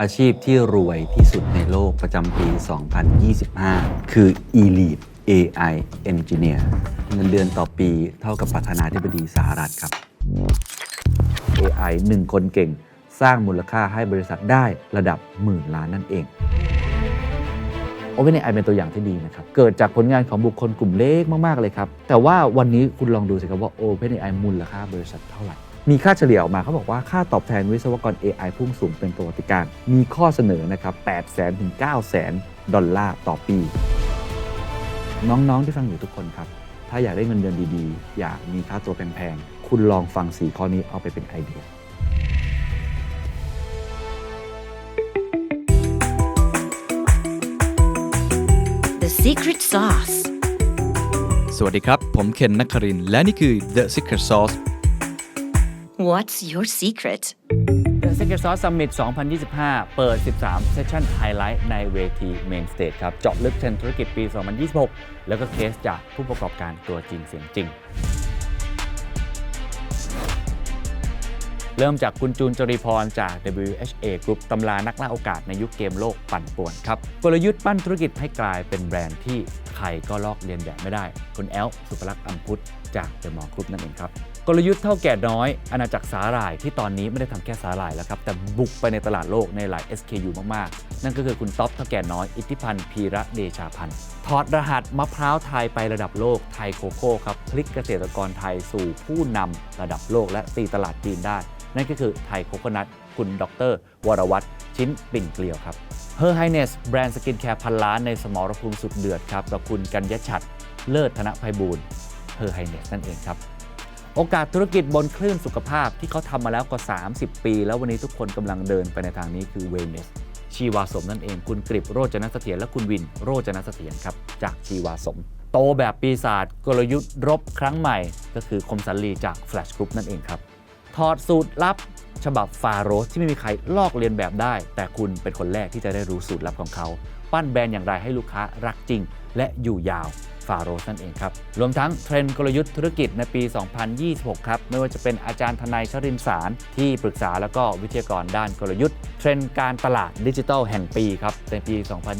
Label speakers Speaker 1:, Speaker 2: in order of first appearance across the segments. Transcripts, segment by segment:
Speaker 1: อาชีพที่รวยที่สุดในโลกประจำปี 2025 คือ Elite AI Engineer เงินเดือนต่อปีเท่ากับประธานาธิบดีสหรัฐครับ AI หนึ่งคนเก่ง สร้างมูลค่าให้บริษัทได้ระดับหมื่นล้านนั่นเอง OpenAI เป็นตัวอย่างที่ดีนะครับ เกิดจากผลงานของบุคคลกลุ่มเล็กมาก ๆ เลยครับ แต่ว่าวันนี้คุณลองดูสิครับว่า OpenAI มูลค่าบริษัทเท่าไหร่ มีค่าเฉลี่ยออกมาเขาบอกว่าค่าตอบแทนวิศวกร AI พุ่งสูงเป็นประวัติการณ์มีข้อเสนอนะครับ8 0 0 0 0ถึง9 0 0 0 0 ดอลลาร์ต่อปี น้องๆที่ฟังอยู่ทุกคนครับ ถ้าอยากได้เงินเดือนดีๆ อยากมีค่าตัวแพงๆ คุณลองฟังสีข้อนี้เอาไปเป็นไอเดีย
Speaker 2: The secret sauce.
Speaker 3: สวัสดีครับ ผมเคนนักครินทร์และนี่คือ The Secret Sauce
Speaker 2: What's your secret?
Speaker 1: The Secret Sauce Summit 2025 เปิด 13 Session Highlight ในเวที Main Stage ครับ เจาะลึกเทรนธุรกิจปี 2026 แล้วก็เคสจากผู้ประกอบการตัวจริงเสียงจริง เริ่มจากคุณจูนจริพรจาก WHA Group ตำรานักล่าโอกาสในยุคเกมโลกปั่นป่วนครับ กลยุทธ์ปั้นธุรกิจให้กลายเป็นแบรนด์ที่ใครก็ลอกเลียนแบบไม่ได้ คุณแอลสุภลักษณ์อัมพุทธ จาก The Mall Group นั่นเองครับ กลยุทธ์เท่าแก่น้อย อาณาจักรสาหร่ายที่ตอนนี้ไม่ได้ทำแค่สาหร่ายแล้วครับ แต่บุกไปในตลาดโลกในหลาย SKU มาก ๆ นั่นก็คือคุณท็อปเท่าแก่น้อย อิทธิพันธ์พีระเดชาพันธ์ถอดรหัสมะพร้าวไทยไประดับโลกไทยโคโค่ครับพลิกเกษตรกรไทยสู่ผู้นำระดับโลกและตีตลาดจีนได้ นั่นก็คือไทยโคโคนัทคุณดร วรวัตรชิ้นปิ่นเกลียวครับ Her Highness แบรนด์สกินแคร์พันล้านในสมรภูมิสุดเดือดครับกับคุณกัญญชัดเลิศธนภัยบูรณ์ Her Highness นั่นเองครับ โอกาสธุรกิจบนคลื่นสุขภาพที่เขาทำมาแล้วกว่า 30 ปี แล้ววันนี้ทุกคนกำลังเดินไปในทางนี้คือ Wellness ชีวาสมนั่นเองคุณกริบโรจนเสถียรและคุณวิน โรจนเสถียรครับ จากชีวาสม โตแบบปีศาจกลยุทธ์รบครั้งใหม่ ก็คือคมสันลีจาก Flash Group นั่นเองครับถอดสูตรลับฉบับฟาโรสที่ไม่มีใครลอกเลียนแบบได้ แต่คุณเป็นคนแรกที่จะได้รู้สูตรลับของเขา ปั้นแบรนด์อย่างไรให้ลูกค้ารักจริง และอยู่ยาว ฟาโรสนั่นเองครับ รวมทั้งเทรนด์กลยุทธ์ธุรกิจในปี 2026 ครับ ไม่ว่าจะเป็นอาจารย์ทนายชรินสาร ที่ปรึกษาแล้วก็วิทยากรด้านกลยุทธ์ เทรนด์การตลาดดิจิทัลแห่งปีครับในปี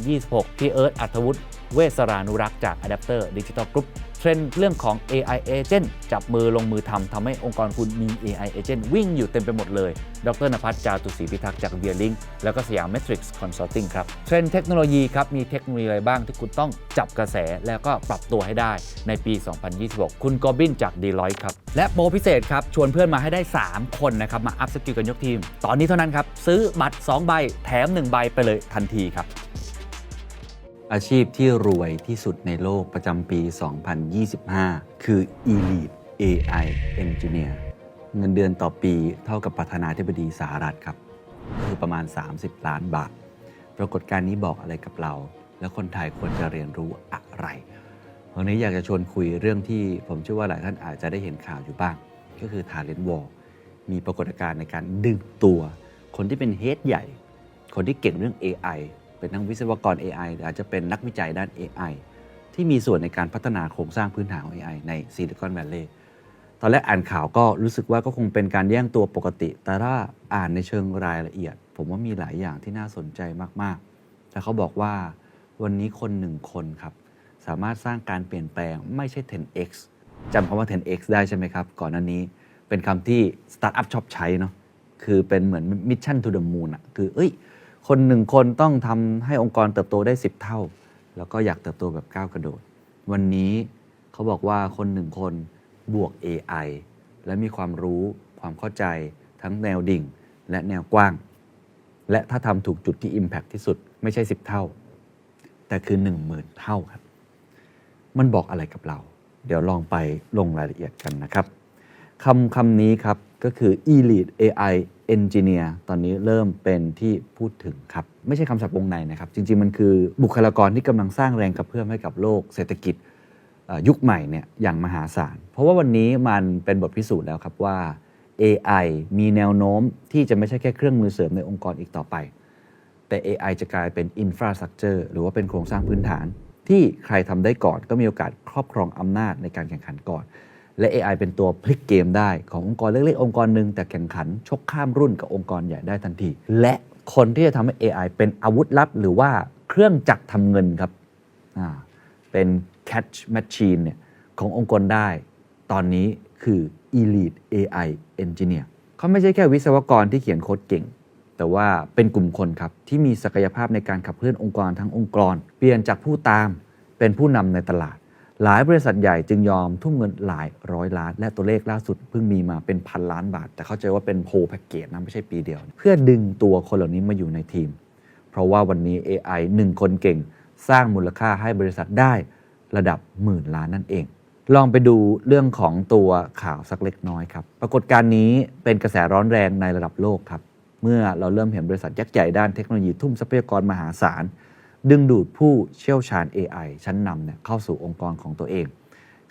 Speaker 1: 2026 ที่เอิร์ธอัธวุฒิ เวสรานุรักษ์จาก Adapter Digital Group เทรนด์เรื่องของ AI Agent จับมือลงมือทำทำให้องค์กรคุณมี AI Agent วิ่งอยู่เต็มไปหมดเลย ดรนภัสจาตุศรีพิทักษ์จากเบียร์ลิงแล้วก็สยามเมทริกซ์คอนซัลทิงครับ เทรนด์เทคโนโลยีครับ มีเทคโนโลยีอะไรบ้างที่คุณต้องจับกระแสแล้วก็ปรับตัวให้ได้ในปี 2026 คุณกอบินจากดีลอยครับ และโปรพิเศษครับ ชวนเพื่อนมาให้ได้ 3 คนนะครับ มาอัพสกิลกันยกทีม ตอนนี้เท่านั้นครับ ซื้อบัตร 2 ใบ แถม 1 ใบไปเลยทันทีครับ อาชีพที่รวยที่สุดในโลกประจำปี 2025 คือ Elite AI Engineer เงินเดือนต่อปีเท่ากับประธานาธิบดีสหรัฐครับคือประมาณ 30 ล้านบาท ปรากฏการณ์นี้บอกอะไรกับเรา และคนไทยควรจะเรียนรู้อะไรวันนี้อยากจะชวนคุยเรื่องที่ผมเชื่อว่าหลายท่านอาจจะได้เห็นข่าวอยู่บ้าง ก็คือ Talent War มีปรากฏการณ์ในการดึงตัว คนที่เป็นเฮดใหญ่ คนที่เก่งเรื่อง AI เป็นทั้งวิศวกร AI หรืออาจจะเป็นนักวิจัยด้าน AI ที่มีส่วนในการพัฒนาโครงสร้างพื้นฐานของ AI ในซิลิคอนแวลลย์ตอนแรกอ่านข่าวก็รู้สึกว่าก็คงเป็นการแย่งตัวปกติ แต่ถ้าอ่านในเชิงรายละเอียด ผมว่ามีหลายอย่างที่น่าสนใจมากๆ แต่เขาบอกว่าวันนี้คนหนึ่งคนครับสามารถสร้างการเปลี่ยนแปลงไม่ใช่ 10x จำคำว่า 10x ได้ใช่ไหมครับ ก่อนหน้านี้เป็นคำที่สตาร์ทอัพชอบใช้เนาะคือเป็นเหมือนมิชชั่นทูเดอะมูนอะคือเอ้ย คนหนึ่งคนต้องทำให้องค์กรเติบโตได้ 10 เท่า แล้วก็อยากเติบโตแบบก้าวกระโดด วันนี้เขาบอกว่าคนหนึ่งคนบวก AI และมีความรู้ความเข้าใจทั้งแนวดิ่ง และแนวกว้าง และถ้าทำถูกจุดที่ Impact ที่สุดไม่ใช่ 10 เท่า แต่คือ 10,000 เท่าครับ มันบอกอะไรกับเรา เดี๋ยวลองไปลงรายละเอียดกันนะครับคำคำนี้ครับก็คือ Elite AI Engineer ตอนนี้เริ่มเป็นที่พูดถึงครับ ไม่ใช่คำศัพท์วงในนะครับ จริง ๆ มันคือบุคลากรที่กำลังสร้างแรงกระเพื่อมให้กับโลกเศรษฐกิจยุคใหม่เนี่ยอย่างมหาศาล เพราะว่าวันนี้มันเป็นบทพิสูจน์แล้วครับว่า AI มีแนวโน้มที่จะไม่ใช่แค่เครื่องมือเสริมในองค์กรอีกต่อไป แต่ AI จะกลายเป็น Infrastructure หรือว่าเป็นโครงสร้างพื้นฐาน ที่ใครทำได้ก่อนก็มีโอกาสครอบครองอำนาจในการแข่งขันก่อน และ AI เป็นตัวพลิกเกมได้ขององค์กรเล็กๆองค์กรหนึ่งแต่แข่งขันชกข้ามรุ่นกับองค์กรใหญ่ได้ทันที และคนที่จะทำให้ AI เป็นอาวุธลับ หรือว่าเครื่องจักรทำเงินครับเป็น catch machine เนี่ยขององค์กรได้ ตอนนี้คือ elite AI engineer เขาไม่ใช่แค่วิศวกรที่เขียนโค้ดเก่ง แต่ว่าเป็นกลุ่มคนครับที่มีศักยภาพในการขับเคลื่อนองค์กรทั้งองค์กร เปลี่ยนจากผู้ตามเป็นผู้นำในตลาด หลายบริษัทใหญ่จึงยอมทุ่มเงินหลายร้อยล้าน และตัวเลขล่าสุดเพิ่งมีมาเป็นพันล้านบาท แต่เข้าใจว่าเป็นโพแพ็กเกจนะไม่ใช่ปีเดียว เพื่อดึงตัวคนเหล่านี้มาอยู่ในทีม เพราะว่าวันนี้ AI 1 คนเก่ง สร้างมูลค่าให้บริษัทได้ระดับหมื่นล้านนั่นเอง ลองไปดูเรื่องของตัวข่าวสักเล็กน้อยครับปรากฏการณ์นี้เป็นกระแสร้อนแรงในระดับโลกครับเมื่อเราเริ่มเห็นบริษัทยักษ์ใหญ่ด้านเทคโนโลยีทุ่มทรัพยากรมหาศาล ดึงดูดผู้เชี่ยวชาญ AI ชั้นนำเนี่ยเข้าสู่องค์กรของตัวเอง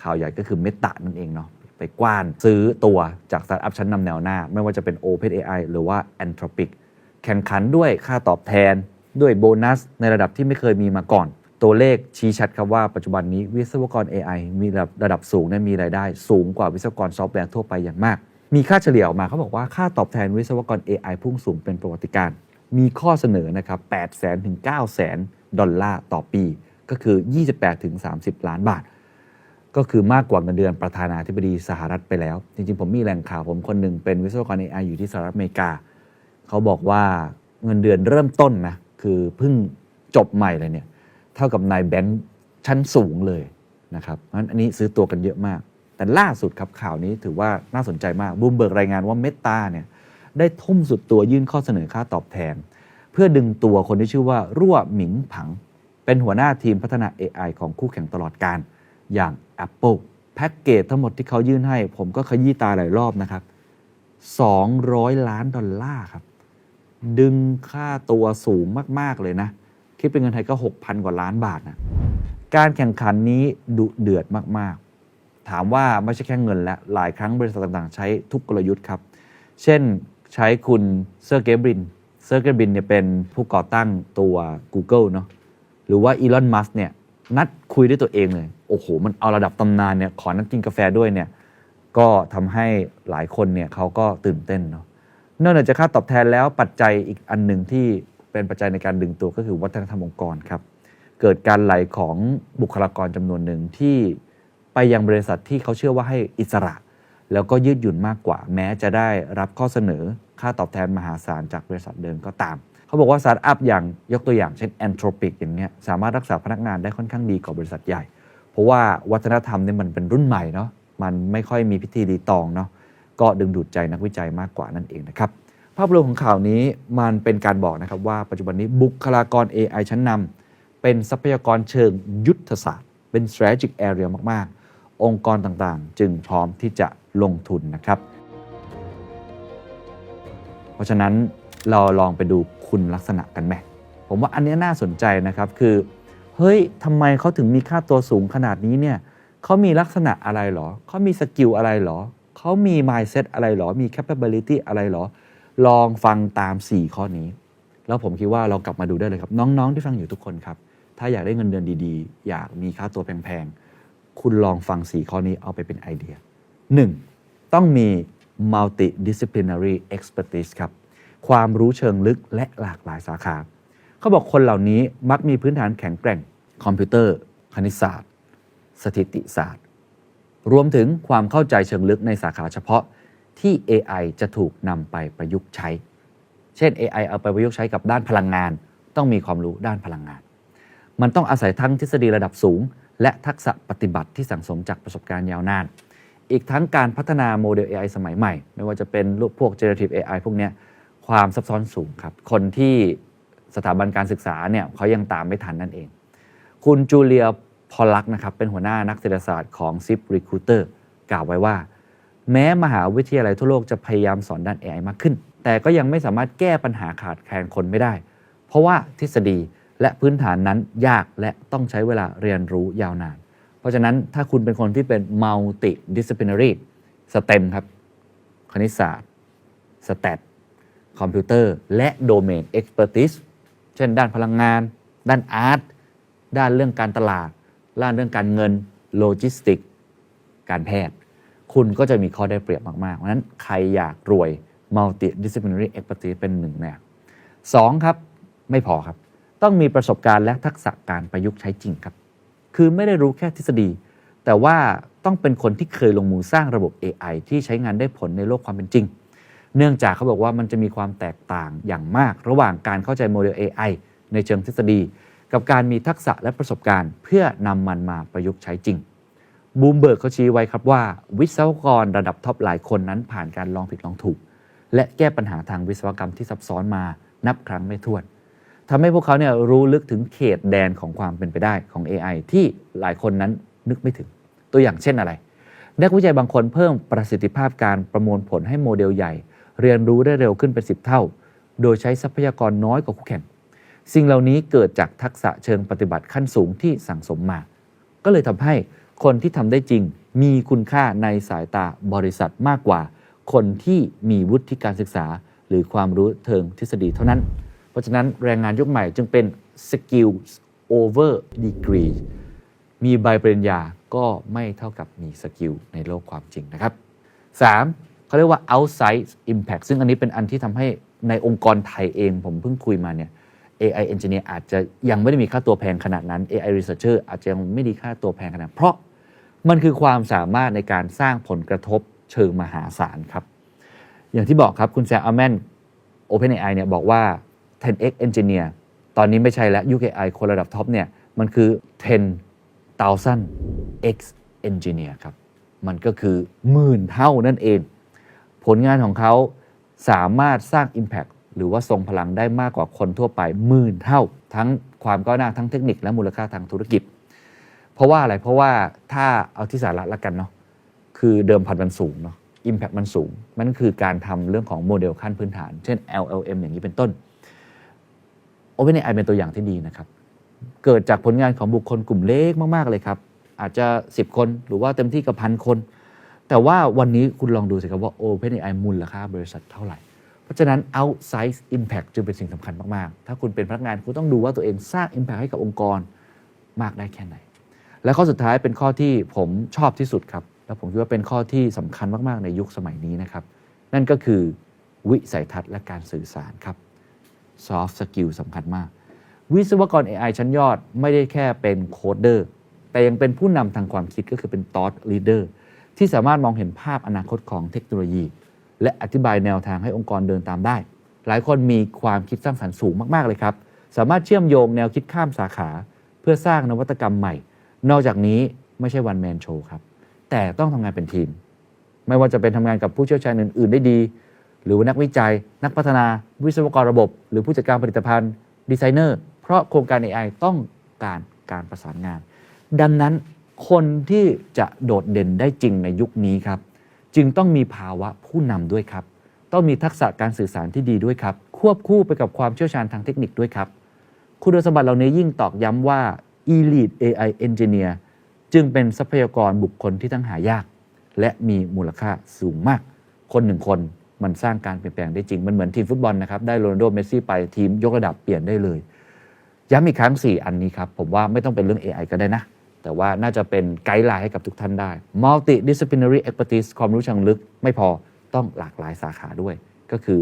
Speaker 1: ข่าวใหญ่ก็คือเมตานั่นเองเนาะไปกว้านซื้อตัวจากสตาร์ทอัพชั้นนำแนวหน้า ไม่ว่าจะเป็น OpenAI หรือว่า Anthropic แข่งขันด้วยค่าตอบแทนด้วยโบนัส ในระดับที่ไม่เคยมีมาก่อน ตัวเลขชี้ชัดครับว่าปัจจุบันนี้วิศวกร AI มีระดับระดับสูงนี่ยมีรายได้ สูงกว่าวิศวกรซอฟต์แวร์ทั่วไปอย่างมาก มีค่าเฉลี่ยออกมาเขาบอกว่าค่าตอบแทนวิศวกร AI พุ่งสูงเป็นประวัติการณ์มีข้อเสนอนะครับ8แสนถึง9แสน ดอลลาร์ต่อปี ก็คือ 28ถึง30 ล้านบาท ก็คือมากกว่าเงินเดือนประธานาธิบดีสหรัฐไปแล้ว จริงๆ ผมมีแหล่งข่าวผมคนหนึ่งเป็นวิศวกร AI อยู่ที่สหรัฐอเมริกา เขาบอกว่าเงินเดือนเริ่มต้นนะคือเพิ่งจบใหม่เลยเนี่ยเท่ากับนายแบงค์ชั้นสูงเลยนะครับเพราะฉะนั้นอันนี้ซื้อตัวกันเยอะมาก แต่ล่าสุดครับข่าวนี้ถือว่าน่าสนใจมากบูมเบิร์กรายงานว่าเมตาเนี่ยได้ทุ่มสุดตัวยื่นข้อเสนอค่าตอบแทน เพื่อดึงตัวคนที่ชื่อว่ารั่วหมิงผัง เป็นหัวหน้าทีมพัฒนา AI ของคู่แข่งตลอดการ อย่าง Apple แพ็กเกจทั้งหมดที่เขายื่นให้ ผมก็ขยี้ตาหลายรอบนะครับ 200 ล้านดอลลาร์ครับ ดึงค่าตัวสูงมาก ๆ เลยนะ คิดเป็นเงินไทยก็ 6,000 กว่าล้านบาทนะ การแข่งขันนี้ดุเดือดมาก ๆ ถามว่าไม่ใช่แค่เงินและ หลายครั้งบริษัทต่าง ๆ ใช้ทุกกลยุทธ์ครับ เช่นใช้คุณเซอร์เกบรินเซอร์เกย์บินเนี่ยเป็นผู้ก่อตั้งตัว Google เนาะหรือว่าอีลอนมัสเนี่ยนัดคุยด้วยตัวเองเลย โอ้โห มันเอาระดับตำนานเนี่ยขอนัดกินกาแฟด้วยเนี่ยก็ทำให้หลายคนเนี่ยเขาก็ตื่นเต้นเนาะนอกจากค่าตอบแทนแล้วปัจจัยอีกอันหนึ่งที่เป็นปัจจัยในการดึงตัวก็คือวัฒนธรรมองค์กรครับ เกิดการไหลของบุคลากรจำนวนหนึ่งที่ไปยังบริษัทที่เขาเชื่อว่าให้อิสระ แล้วก็ยืดหยุ่นมากกว่า แม้จะได้รับข้อเสนอค่าตอบแทนมหาศาลจากบริษัทเดิมก็ตาม เขาบอกว่าสตาร์ทอัพอย่างยกตัวอย่างเช่น Anthropic อย่างเงี้ยสามารถรักษาพนักงานได้ค่อนข้างดีกว่าบริษัทใหญ่ เพราะว่าวัฒนธรรมเนี่ยมันเป็นรุ่นใหม่เนาะมันไม่ค่อยมีพิธีรีตองเนาะก็ดึงดูดใจนักวิจัยมากกว่านั่นเองนะครับภาพรวมของข่าวนี้มันเป็นการบอกนะครับว่าปัจจุบันนี้บุคลากร AI ชั้นนำเป็นทรัพยากรเชิงยุทธศาสตร์ เป็น strategic area มาก ๆ องค์กรต่างๆ จึงพร้อมที่จะ ลงทุนนะครับ เพราะฉะนั้นเราลองไปดูคุณลักษณะกันไหมผมว่าอันนี้น่าสนใจนะครับคือเฮ้ยทำไมเขาถึงมีค่าตัวสูงขนาดนี้เนี่ยเขามีลักษณะอะไรหรอเขามีสกิลอะไรหรอเขามี mindset อะไรหรอ มี capability อะไรหรอ ลองฟังตาม 4 ข้อนี้ แล้วผมคิดว่าเรากลับมาดูได้เลยครับ น้องๆที่ฟังอยู่ทุกคนครับ ถ้าอยากได้เงินเดือนดีๆ อยากมีค่าตัวแพงๆ คุณลองฟัง 4 ข้อนี้เอาไปเป็นไอเดีย 1. ต้องมี multidisciplinary expertise ครับ ความรู้เชิงลึกและหลากหลายสาขา เขาบอกคนเหล่านี้มักมีพื้นฐานแข็งแกร่ง คอมพิวเตอร์ คณิตศาสตร์ สถิติศาสตร์ รวมถึงความเข้าใจเชิงลึกในสาขาเฉพาะที่ AI จะถูกนำไปประยุกต์ใช้ เช่น AI เอาไปประยุกต์ใช้กับด้านพลังงาน ต้องมีความรู้ด้านพลังงาน มันต้องอาศัยทั้งทฤษฎีระดับสูง และทักษะปฏิบัติที่สั่งสมจากประสบการณ์ยาวนาน อีกทั้งการพัฒนาโมเดล AI สมัยใหม่ ไม่ว่าจะเป็นรูปพวก generative AI พวกนี้ความซับซ้อนสูงครับ คนที่สถาบันการศึกษาเนี่ยเขายังตามไม่ทันนั่นเอง คุณจูเลียพอลลักนะครับเป็นหัวหน้านักเศรษฐศาสตร์ของ Zip Recruiter กล่าวไว้ว่า แม้มหาวิทยาลัยทั่วโลกจะพยายามสอนด้าน AI มากขึ้น แต่ก็ยังไม่สามารถแก้ปัญหาขาดแคลนคนไม่ได้ เพราะว่าทฤษฎีและพื้นฐานนั้นยากและต้องใช้เวลาเรียนรู้ยาวนาน เพราะฉะนั้นถ้าคุณเป็นคนที่เป็น multi disciplinary STEM ครับ คณิตศาสตร์สแตทคอมพิวเตอร์ และโดเมน expertise เช่นด้านพลังงาน ด้านอาร์ต ด้านเรื่องการตลาด ด้านเรื่องการเงิน โลจิสติก การแพทย์ คุณก็จะมีข้อได้เปรียบมาก ๆ เพราะฉะนั้นใครอยากรวย multi disciplinary expertise เป็นหนึ่งเนี่ย 2. ครับ ไม่พอครับ ต้องมีประสบการณ์และทักษะการประยุกต์ใช้จริงครับ คือไม่ได้รู้แค่ทฤษฎี แต่ว่าต้องเป็นคนที่เคยลงมือสร้างระบบ AI ที่ใช้งานได้ผลในโลกความเป็นจริง เนื่องจากเขาบอกว่ามันจะมีความแตกต่างอย่างมาก ระหว่างการเข้าใจโมเดล AI ในเชิงทฤษฎี กับการมีทักษะและประสบการณ์ เพื่อนำมันมาประยุกต์ใช้จริงบูมเบิร์กเขาชี้ไว้ครับว่า วิศวกรระดับท็อปหลายคนนั้นผ่านการลองผิดลองถูก และแก้ปัญหาทางวิศวกรรมที่ซับซ้อนมานับครั้งไม่ถ้วน ทำให้พวกเขาเนี่ยรู้ลึกถึงเขตแดนของความเป็นไปได้ของ AI ที่หลายคนนั้นนึกไม่ถึง ตัวอย่างเช่นอะไร นักวิจัยบางคนเพิ่มประสิทธิภาพการประมวลผลให้โมเดลใหญ่ เรียนรู้ได้เร็วขึ้นเป็น 10 เท่า โดยใช้ทรัพยากรน้อยกว่าคู่แข่ง สิ่งเหล่านี้เกิดจากทักษะเชิงปฏิบัติขั้นสูงที่สั่งสมมา ก็เลยทำให้คนที่ทำได้จริง มีคุณค่าในสายตาบริษัทมากกว่า คนที่มีวุฒิการศึกษา หรือความรู้เทิงทฤษฎีเท่านั้น เพราะฉะนั้นแรงงานยุคใหม่จึงเป็น skills over degree มีใบปริญญาก็ไม่เท่ากับมีสกิลในโลกความจริงนะครับ 3. เขาเรียกว่า outside impact ซึ่งอันนี้เป็นอันที่ทำให้ในองค์กรไทยเองผมเพิ่งคุยมาเนี่ย AI engineer อาจจะยังไม่ได้มีค่าตัวแพงขนาดนั้น AI researcher อาจจะยังไม่ได้ค่าตัวแพงขนาด เพราะมันคือความสามารถในการสร้างผลกระทบเชิงมหาศาลครับ อย่างที่บอกครับคุณแซมอัลแมน OpenAI เนี่ยบอกว่า 10x engineer ตอนนี้ไม่ใช่แล้ว UKI คนระดับท็อปเนี่ย มันคือ 10,000 x engineer ครับ มันก็คือหมื่นเท่านั่นเอง ผลงานของเขาสามารถสร้าง Impact หรือว่าทรงพลังได้มากกว่าคนทั่วไปหมื่นเท่า ทั้งความก้าวหน้าทั้งเทคนิคและมูลค่าทางธุรกิจ เพราะว่าอะไรเพราะว่าถ้าเอาที่สาระละกันเนาะคือเดิมพันมันสูงเนาะ Impact มันสูง มันคือการทำเรื่องของโมเดลขั้นพื้นฐาน เช่น LLM อย่างนี้เป็นต้น OpenAI เป็นตัวอย่างที่ดีนะครับ เกิดจากผลงานของบุคคลกลุ่มเล็กมาก ๆ เลยครับ อาจจะ 10 คนหรือว่าเต็มที่กับพันคน แต่ว่าวันนี้คุณลองดูสิครับว่า OpenAI มูลค่าบริษัทเท่าไหร่ เพราะฉะนั้น outsize impact จึงเป็นสิ่งสำคัญมาก ๆ ถ้าคุณเป็นพนักงานคุณต้องดูว่าตัวเองสร้าง impact ให้กับองค์กรมากได้แค่ไหน และข้อสุดท้ายเป็นข้อที่ผมชอบที่สุดครับ และผมคิดว่าเป็นข้อที่สำคัญมาก ๆ ในยุคสมัยนี้นะครับ นั่นก็คือวิสัยทัศน์และการสื่อสารครับ soft skill สำคัญมาก วิศวกร AI ชั้นยอดไม่ได้แค่เป็นโคดเดอร์แต่ยังเป็นผู้นำทางความคิดก็คือเป็น thought leader ที่สามารถมองเห็นภาพอนาคตของเทคโนโลยี และอธิบายแนวทางให้องค์กรเดินตามได้ หลายคนมีความคิดสร้างสรรค์สูงมาก ๆ เลยครับ สามารถเชื่อมโยงแนวคิดข้ามสาขา เพื่อสร้างนวัตกรรมใหม่ นอกจากนี้ไม่ใช่วันแมนโชว์ครับ แต่ต้องทำงานเป็นทีม ไม่ว่าจะเป็นทำงานกับผู้เชี่ยวชาญอื่น ๆ ได้ดี หรือว่านักวิจัย นักพัฒนา วิศวกรระบบ หรือผู้จัดการผลิตภัณฑ์ ดีไซเนอร์ เพราะโครงการ AI ต้องการการประสานงาน ดังนั้นคนที่จะโดดเด่นได้จริงในยุคนี้ครับ จึงต้องมีภาวะผู้นำด้วยครับ ต้องมีทักษะการสื่อสารที่ดีด้วยครับ ควบคู่ไปกับความเชี่ยวชาญทางเทคนิคด้วยครับ คุณสมบัติเหล่านี้ยิ่งตอกย้ำว่า Elite AI Engineer จึงเป็นทรัพยากรบุคคลที่ทั้งหายาก และมีมูลค่าสูงมาก คนหนึ่งคน มันสร้างการเปลี่ยนแปลงได้จริง มันเหมือนทีมฟุตบอลนะครับได้โรนัลโดเมสซี่ไปทีมยกระดับเปลี่ยนได้เลยย้ำอีกครั้ง 4 อันนี้ครับ ผมว่าไม่ต้องเป็นเรื่อง AI ก็ได้นะ แต่ว่าน่าจะเป็นไกด์ไลน์ให้กับทุกท่านได้ multidisciplinary expertise ความรู้เชิงลึกไม่พอต้องหลากหลายสาขาด้วย ก็คือ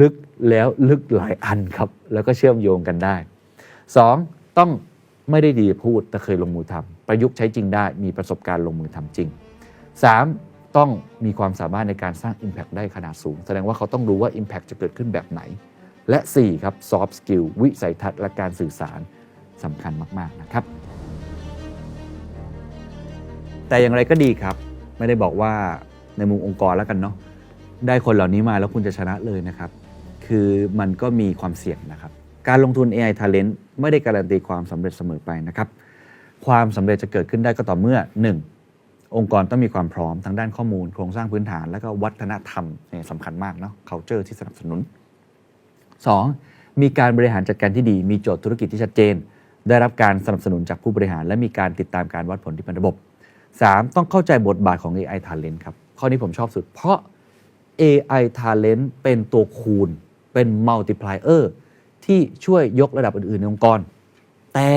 Speaker 1: ลึกแล้วลึกหลายอันครับ แล้วก็เชื่อมโยงกันได้ 2. ต้องไม่ได้ดีพูดแต่เคยลงมือทำประยุกต์ใช้จริงได้มีประสบการณ์ลงมือทำจริง 3. ต้องมีความสามารถในการสร้าง Impact ได้ขนาดสูง แสดงว่าเขาต้องรู้ว่า Impact จะเกิดขึ้นแบบไหน และ 4. ครับ Soft Skill วิสัยทัศน์และการสื่อสารสำคัญมาก ๆ นะครับ แต่อย่างไรก็ดีครับ ไม่ได้บอกว่าในมุมองค์กรแล้วกันเนาะได้คนเหล่านี้มาแล้วคุณจะชนะเลยนะครับ คือมันก็มีความเสี่ยงนะครับ การลงทุน AI Talent ไม่ได้การันตีความสำเร็จเสมอไปนะครับ ความสำเร็จจะเกิดขึ้นได้ก็ต่อเมื่อ 1. องค์กรต้องมีความพร้อมทั้งด้านข้อมูลโครงสร้างพื้นฐาน และก็วัฒนธรรมนี่สำคัญมากเนาะ culture ที่สนับสนุน 2. มีการบริหารจัดการที่ดี มีโจทย์ธุรกิจที่ชัดเจน ได้รับการสนับสนุนจากผู้บริหาร และมีการติดตามการวัดผลที่เป็นระบบ 3. ต้องเข้าใจบทบาทของ AI Talent ครับ ข้อนี้ผมชอบสุด เพราะ AI Talent เป็นตัวคูณ เป็น multiplier ที่ช่วยยกระดับอื่น ๆ ในองค์กร แต่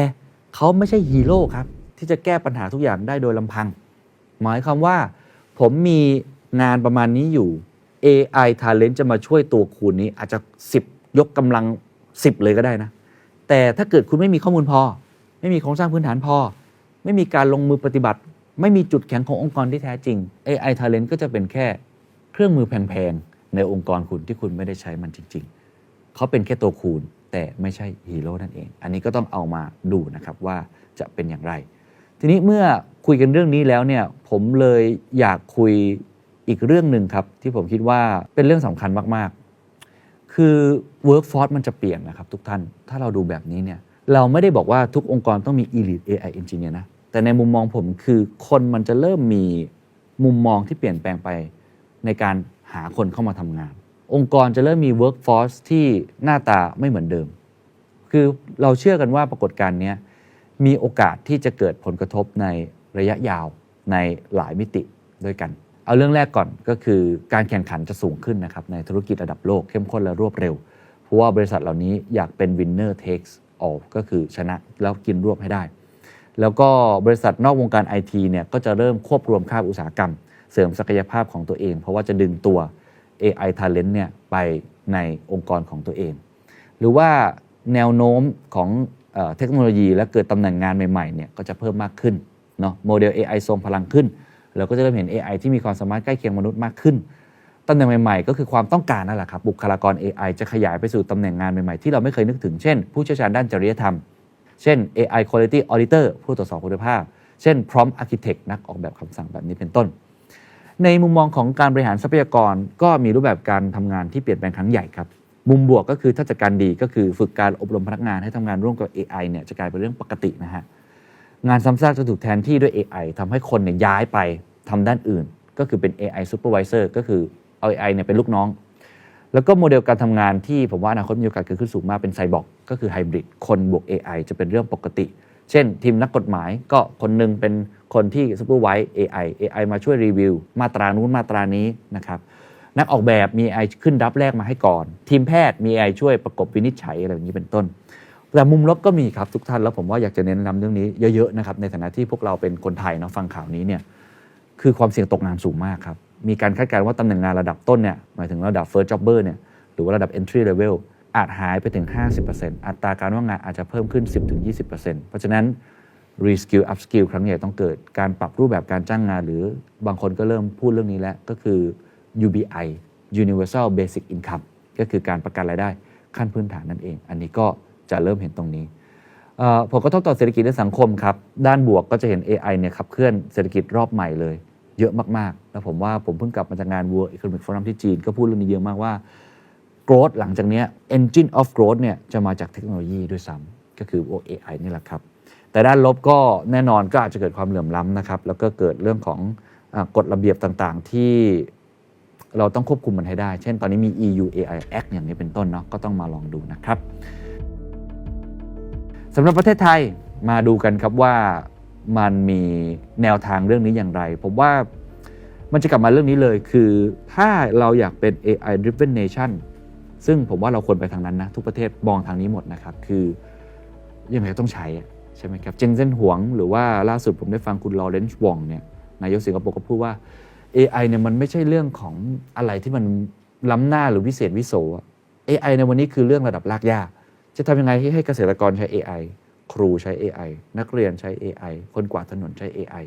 Speaker 1: เขาไม่ใช่ฮีโร่ครับ ที่จะแก้ปัญหาทุกอย่างได้โดยลำพัง หมายความว่า ผมมีงานประมาณนี้อยู่ AI Talent จะมาช่วยตัวคูณนี้อาจจะ 10 ยกกำลัง 10 เลยก็ได้นะ แต่ถ้าเกิดคุณไม่มีข้อมูลพอ ไม่มีโครงสร้างพื้นฐานพอ ไม่มีการลงมือปฏิบัติ ไม่มีจุดแข็งขององค์กรที่แท้จริง AI Talent ก็จะเป็นแค่เครื่องมือแพงๆ ในองค์กรคุณที่คุณไม่ได้ใช้มันจริง ๆ เขาเป็นแค่ตัวคูณแต่ไม่ใช่ฮีโร่นั่นเอง อันนี้ก็ต้องเอามาดูนะครับว่าจะเป็นอย่างไร ทีนี้เมื่อคุยกันเรื่องนี้แล้วเนี่ยผมเลยอยากคุยอีกเรื่องหนึ่งครับ ที่ผมคิดว่าเป็นเรื่องสำคัญมาก ๆ คือ workforce มันจะเปลี่ยนนะครับทุกท่าน ถ้าเราดูแบบนี้เนี่ยเราไม่ได้บอกว่าทุกองค์กรต้องมี elite AI engineer นะ แต่ในมุมมองผมคือคนมันจะเริ่มมีมุมมองที่เปลี่ยนแปลงไปในการหาคนเข้ามาทำงาน องค์กรจะเริ่มมี workforce ที่หน้าตาไม่เหมือนเดิม คือเราเชื่อกันว่าปรากฏการณ์เนี้ย มีโอกาสที่จะเกิดผลกระทบในระยะยาวในหลายมิติด้วยกัน เอาเรื่องแรกก่อนก็คือการแข่งขันจะสูงขึ้นนะครับในธุรกิจระดับโลกเข้มข้นและรวดเร็ว เพราะว่าบริษัทเหล่านี้อยากเป็น winner takes all ก็คือชนะแล้วกินรวบให้ได้ แล้วก็บริษัทนอกวงการไอทีเนี่ยก็จะเริ่มควบรวมค่าบอุตสาหกรรม เสริมศักยภาพของตัวเอง เพราะว่าจะดึงตัว AI talent เนี่ยไปในองค์กรของตัวเอง หรือว่าแนวโน้มของ เทคโนโลยีและเกิดตำแหน่งงานใหม่ๆเนี่ยก็จะเพิ่มมากขึ้นเนาะโมเดล AI ทรงพลังขึ้น เราก็จะเริ่มเห็น AI ที่มีความสามารถใกล้เคียงมนุษย์มากขึ้นตำแหน่งใหม่ๆ ก็คือความต้องการนั่นแหละครับบุคลากร AI จะขยายไปสู่ตำแหน่งงานใหม่ๆ ที่เราไม่เคยนึกถึงเช่น ผู้เชี่ยวชาญด้านจริยธรรม เช่น AI Quality Auditor ผู้ตรวจสอบคุณภาพ เช่น Prompt Architect นักออกแบบคำสั่งแบบนี้เป็นต้น ในมุมมองของการบริหารทรัพยากรก็มีรูปแบบการทำงานที่เปลี่ยนแปลงครั้งใหญ่ครับ มุมบวกก็คือถ้าจัดการดีก็คือฝึกการอบรมพนักงานให้ทำงานร่วมกับ AI เนี่ยจะกลายเป็นเรื่องปกตินะฮะงานซ้ำซากจะถูกแทนที่ด้วย AI ทำให้คนเนี่ยย้ายไปทำด้านอื่น ก็คือเป็น AI supervisor ก็คือเอา AI เนี่ยเป็นลูกน้อง แล้วก็โมเดลการทำงานที่ผมว่าอนาคตมีโอกาสเกิดขึ้นสูงมากเป็นไซบอร์กก็คือไฮบริดคนบวก AI จะเป็นเรื่องปกติ เช่น ทีมนักกฎหมายก็คนหนึงเป็นคนที่ซูเปอร์ไว s e AI AI มาช่วยรีวิว มาตรานู้นมาตรานี้นะครับ นักออกแบบมี AI ขึ้นดับแรกมาให้ก่อน ทีมแพทย์มี AI ช่วยประกบวินิจฉัยอะไรอย่างนี้เป็นต้น แต่มุมลบก็มีครับทุกท่านแล้วผมว่าอยากจะเน้นนำเรื่องนี้เยอะๆนะครับในฐานะที่พวกเราเป็นคนไทยเนาะฟังข่าวนี้เนี่ยคือความเสี่ยงตกงานสูงมากครับมีการคาดการณ์ว่าตำแหน่งงานระดับต้นเนี่ยหมายถึงระดับ first jobber เนี่ยหรือว่าระดับ entry level อาจหายไปถึง 50%อัตราการว่างงานอาจจะเพิ่มขึ้น 10-20%เพราะฉะนั้น reskill upskill ครั้งใหญ่ต้องเกิด การปรับรูปแบบการจ้างงาน หรือบางคนก็เริ่มพูดเรื่องนี้แล้ว ก็คือ UBI Universal Basic Income ก็คือการประกันรายได้ขั้นพื้นฐานนั่นเอง อันนี้ก็จะเริ่มเห็นตรงนี้ผลกระทบต่อเศรษฐกิจและสังคมครับ ด้านบวกก็จะเห็น AI เนี่ยขับเคลื่อนเศรษฐกิจรอบใหม่เลย เยอะมากๆ แล้วผมว่าผมเพิ่งกลับมาจากงาน World Economic Forum ที่จีน ก็พูดเรื่องนี้เยอะมากว่า growth หลังจากนี้ engine of growth เนี่ยจะมาจากเทคโนโลยีด้วยซ้ำก็คือ AI นี่แหละครับ แต่ด้านลบก็แน่นอนก็อาจจะเกิดความเหลื่อมล้ำนะครับ แล้วก็เกิดเรื่องของอกฎระเบียบต่างๆ ที่ เราต้องควบคุมมันให้ได้ เช่นตอนนี้มี EU AI Act อย่างนี้เป็นต้นเนาะก็ต้องมาลองดูนะครับสำหรับประเทศไทยมาดูกันครับว่ามันมีแนวทางเรื่องนี้อย่างไร ผมว่ามันจะกลับมาเรื่องนี้เลย คือถ้าเราอยากเป็น AI driven nation ซึ่งผมว่าเราควรไปทางนั้นนะ ทุกประเทศมองทางนี้หมดนะครับ คือยังไงก็ต้องใช้ใช่ไหมครับ เจงเซนหวง หรือว่าล่าสุดผมได้ฟังคุณลอเรนจ์วองเนี่ยนายกสิงคโปร์ก็พูดว่า AI เนี่ยมันไม่ใช่เรื่องของอะไรที่มันล้ำหน้าหรือวิเศษวิโสอะ AI ในวันนี้คือเรื่องระดับรากหญ้าจะทำยังไงให้ให้เกษตรกรใช้ AI ครูใช้ AI นักเรียนใช้ AI คนกวาดถนนใช้ AI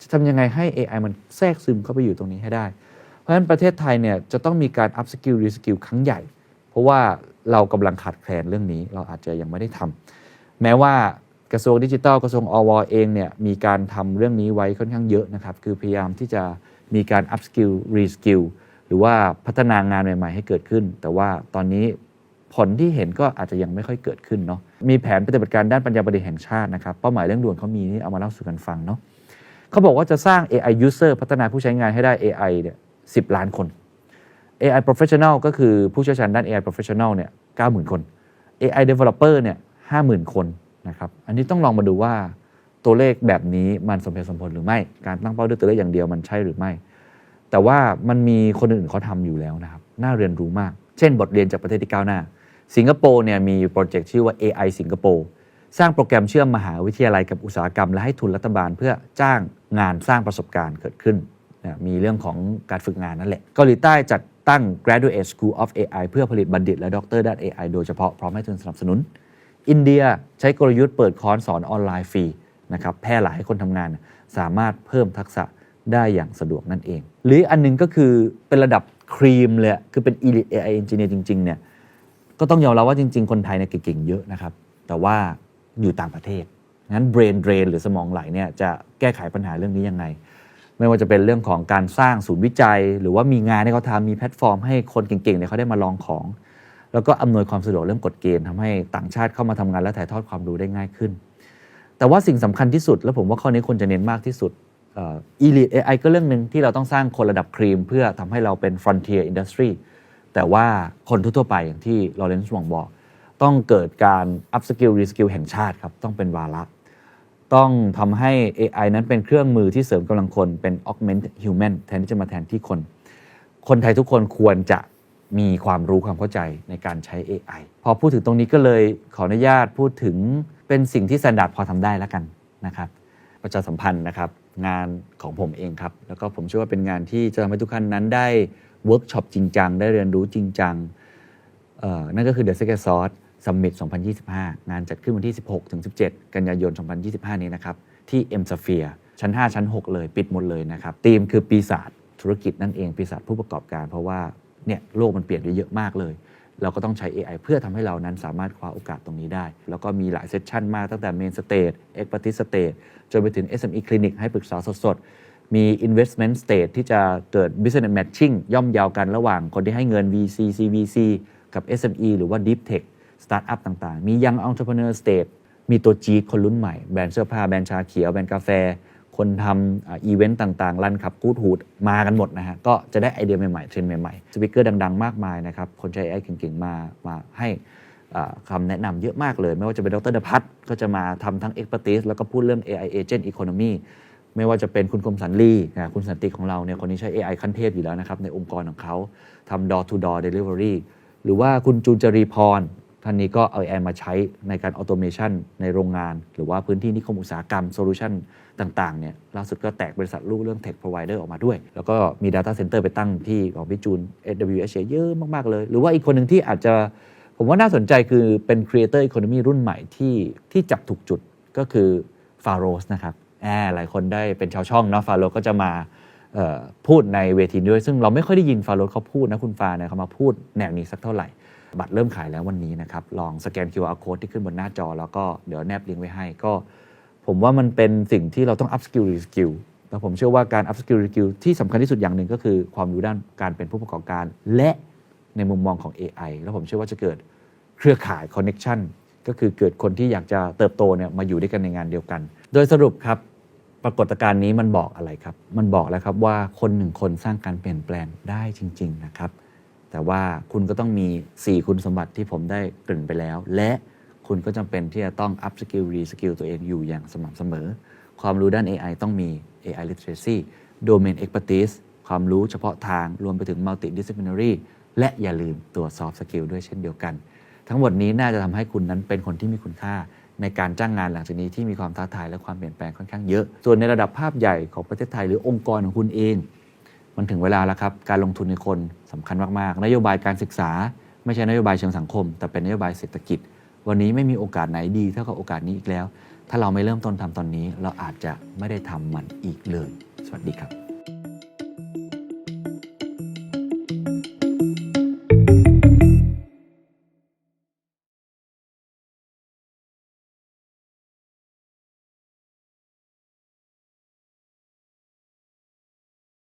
Speaker 1: จะทำยังไงให้ AI มันแทรกซึมเข้าไปอยู่ตรงนี้ให้ได้ เพราะฉะนั้นประเทศไทยเนี่ยจะต้องมีการ up skill re skill ครั้งใหญ่ เพราะว่าเรากำลังขาดแคลนเรื่องนี้เราอาจจะยังไม่ได้ทำแม้ว่ากระทรวงดิจิทัลกระทรวงอวเองเนี่ยมีการทำเรื่องนี้ไว้ค่อนข้างเยอะนะครับคือพยายามที่จะ มีการ up skill re skill หรือว่าพัฒนางานใหม่ ๆ ให้เกิดขึ้น แต่ว่าตอนนี้ผลที่เห็นก็อาจจะยังไม่ค่อยเกิดขึ้นเนาะมีแผนปฏิบัติการด้านปัญญาประดิษฐ์แห่งชาตินะครับเป้าหมายเรื่องด่วนเขามีนี่เอามาเล่าสู่กันฟังเนาะเขาบอกว่าจะสร้าง AI user พัฒนาผู้ใช้งานให้ได้ AI เนี่ย10ล้านคน AI professional ก็คือผู้เชี่ยวชาญด้าน AI professional เนี่ย90,000คน AI developer เนี่ย50,000คนนะครับอันนี้ต้องลองมาดูว่า ตัวเลขแบบนี้มันสมเหตุสมผลหรือไม่ การตั้งเป้าด้วยตัวเลขอย่างเดียวมันใช่หรือไม่ แต่ว่ามันมีคนอื่นเขาทำอยู่แล้วนะครับ น่าเรียนรู้มาก เช่น บทเรียนจากประเทศที่ก้าวหน้า สิงคโปร์เนี่ยมีโปรเจกต์ชื่อว่า AI สิงคโปร์สร้างโปรแกรมเชื่อมมหาวิทยาลัยกับอุตสาหกรรม และให้ทุนรัฐบาลเพื่อจ้างงานสร้างประสบการณ์เกิดขึ้น มีเรื่องของการฝึกงานนั่นแหละ เกาหลีใต้จัดตั้ง Graduate School of AI เพื่อผลิตบัณฑิตและด็อกเตอร์ด้าน AI โดยเฉพาะพร้อมให้ทุนสนับสนุน อินเดียใช้กลยุทธ์เปิดคอร์สสอนออนไลน์ฟรี นะครับแพร่หลายให้คนทำงาน สามารถเพิ่มทักษะได้อย่างสะดวกนั่นเอง หรืออันหนึงก็คือเป็นระดับครีมเลยคือเป็น Elite AI Engineer จริงๆเนี่ยก็ต้องยอมรับว่าจริง ๆ คนไทยเนี่ยเก่งๆเยอะนะครับ แต่ว่าอยู่ต่างประเทศ งั้น brain drain หรือสมองไหลเนี่ยจะแก้ไขปัญหาเรื่องนี้ยังไง ไม่ว่าจะเป็นเรื่องของการสร้างศูนย์วิจัย หรือว่ามีงานให้เขาทำมีแพลตฟอร์ม ให้คนเก่งๆเนี่ยเขาได้มาลองของ แล้วก็อำนวยความสะดวกเรื่องกฎเกณฑ์ทำให้ต่างชาติเข้ามาทำงานและถ่ายทอดความรู้ได้ง่ายขึ้น แต่ว่าสิ่งสำคัญที่สุด แล้วผมว่าข้อนี้ควรจะเน้นมากที่สุดเอ่อ Elite AI ก็เรื่องหนึ่งที่เราต้องสร้างคนระดับครีม เพื่อทำให้เราเป็น frontier industry แต่ว่าคนทั่วไปอย่างที่ลอเรนซ์วงบอก ต้องเกิดการ up skill re skill แห่งชาติครับ ต้องเป็นวาระต้องทำให้ AI นั้นเป็นเครื่องมือที่เสริมกำลังคนเป็น augment human แทนที่จะมาแทนที่คน คนไทยทุกคนควรจะมีความรู้ความเข้าใจในการใช้ AI พอพูดถึงตรงนี้ก็เลยขออนุญาตพูดถึง เป็นสิ่งที่ s แ a นดาร์ดพอทำได้แล้วกันนะครับประชาสัมพันธ์นะครับงานของผมเองครับ แล้วก็ผมเชื่อว่าเป็นงานที่จะทำให้ทุกท่านนั้นได้เวิร์กช็อปจริงจัง ได้เรียนรู้จริงจังนั่นก็คือ The Secret Sauce Summit 2025 งานจัดขึ้นวันที่ 16 ถึง 17 กันยายน 2025 นี้นะครับ ที่ M Sphere ชั้น 5 ชั้น 6 เลย ปิดหมดเลยนะครับธีมคือปีศาจธุรกิจนั่นเองปีศาจผู้ประกอบการ เพราะว่าเนี่ยโลกมันเปลี่ยนไปเยอะมากเลย เราก็ต้องใช้ AI เพื่อทำให้เรานั้นสามารถคว้าโอกาสตรงนี้ได้ แล้วก็มีหลายเซสชันมากตั้งแต่ Main Stage Expertise Stage จนไปถึง SME Clinic ให้ปรึกษาสดๆ มี investment stage ที่จะเกิด business matching ย่อมยาวกันระหว่างคนที่ให้เงิน VC CVC กับ SME หรือว่า Deep Tech Startup ต่างๆ มี Young Entrepreneur stage มีตัวจีดคนรุ่นใหม่ แบรนด์เสื้อผ้า แบรนด์ชาเขียว แบรนด์กาแฟ คนทำอีเวนต์ต่างๆรันขับกูดหูดมากันหมดนะฮะ ก็จะได้ไอเดียใหม่ๆ เทรนด์ใหม่ๆ สปิเกอร์ดังๆ มากมายนะครับ คนใช้ AI เก่งๆ มามาให้คำแนะนำเยอะมากเลย ไม่ว่าจะเป็นดรดพัฒน์ก็จะมาทำทั้ง expertise แล้วก็พูดเรื่อง AI agent economy ไม่ว่าจะเป็นคุณคมสันลีนะคุณสันติของเราเนี่ยคนนี้ใช้ AI ขั้นเทพอยู่แล้วนะครับ ในองค์กรของเขาทำ door to door delivery หรือว่าคุณจูนจรีพร ท่านนี้ก็เอา AI มาใช้ในการออโตเมชันในโรงงาน หรือว่าพื้นที่นิคมอุตสาหกรรมโซลูชันต่างๆเนี่ยล่าสุดก็แตกบริษัทลูกเรื่อง Tech Provider ออกมาด้วย แล้วก็มี Data Center ไปตั้งที่ของพี่จูน AWS เยอะมาก ๆ เลย หรือว่าอีกคนหนึ่งที่อาจจะผมว่าน่าสนใจคือเป็น Creator Economy รุ่นใหม่ที่ที่จับถูกจุดก็คือฟาโรสนะครับแอบหลายคนได้เป็นชาวช่องเนาะฟาโรสก็จะมาพูดในเวทีด้วย ซึ่งเราไม่ค่อยได้ยินฟาโรสเขาพูดนะคุณฟาเนี่ยเขามาพูดแนวนี้สักเท่าไหร่ บัตรเริ่มขายแล้ววันนี้นะครับ ลองสแกน QR code ที่ขึ้นบนหน้าจอ แล้วก็เดี๋ยวแนบลิงก์ไว้ให้ก็ ผมว่ามันเป็นสิ่งที่เราต้อง up skill re skill แล้วผมเชื่อว่าการ up skill re skill ที่สำคัญที่สุดอย่างหนึ่งก็คือความรู้ด้านการเป็นผู้ประกอบการ และในมุมมองของ AI แล้วผมเชื่อว่าจะเกิดเครือข่าย connection ก็คือเกิดคนที่อยากจะเติบโตเนี่ยมาอยู่ด้วยกันในงานเดียวกัน โดยสรุปครับปรากฏการณ์นี้มันบอกอะไรครับ มันบอกแล้วครับว่าคนหนึ่งคนสร้างการเปลี่ยนแปลงได้จริง ๆ นะครับ แต่ว่าคุณก็ต้องมี 4 คุณสมบัติที่ผมได้กริ่นไปแล้ว และคุณก็จำเป็นที่จะต้อง up skill re skill ตัวเองอยู่อย่างสม่ำเสมอ ความรู้ด้าน AI ต้องมี AI literacy domain expertise ความรู้เฉพาะทางรวมไปถึง multidisciplinary และอย่าลืมตัว soft skill ด้วยเช่นเดียวกัน ทั้งหมดนี้น่าจะทำให้คุณนั้นเป็นคนที่มีคุณค่า ในการจ้างงานหลังจากนี้ที่มีความท้าทายและความเปลี่ยนแปลงค่อนข้างเยอะ ส่วนในระดับภาพใหญ่ของประเทศไทยหรือองค์กรของคุณเอง มันถึงเวลาแล้วครับ การลงทุนในคนสำคัญมาก ๆ นโยบายการศึกษา ไม่ใช่นโยบายเชิงสังคม แต่เป็นนโยบายเศรษฐกิจ วันนี้ไม่มีโอกาสไหนดีเท่ากับโอกาสนี้อีกแล้ว ถ้าเราไม่เริ่มต้นทำตอนนี้ เราอาจจะไม่ได้ทำมันอีกเลย สวัสดีครับ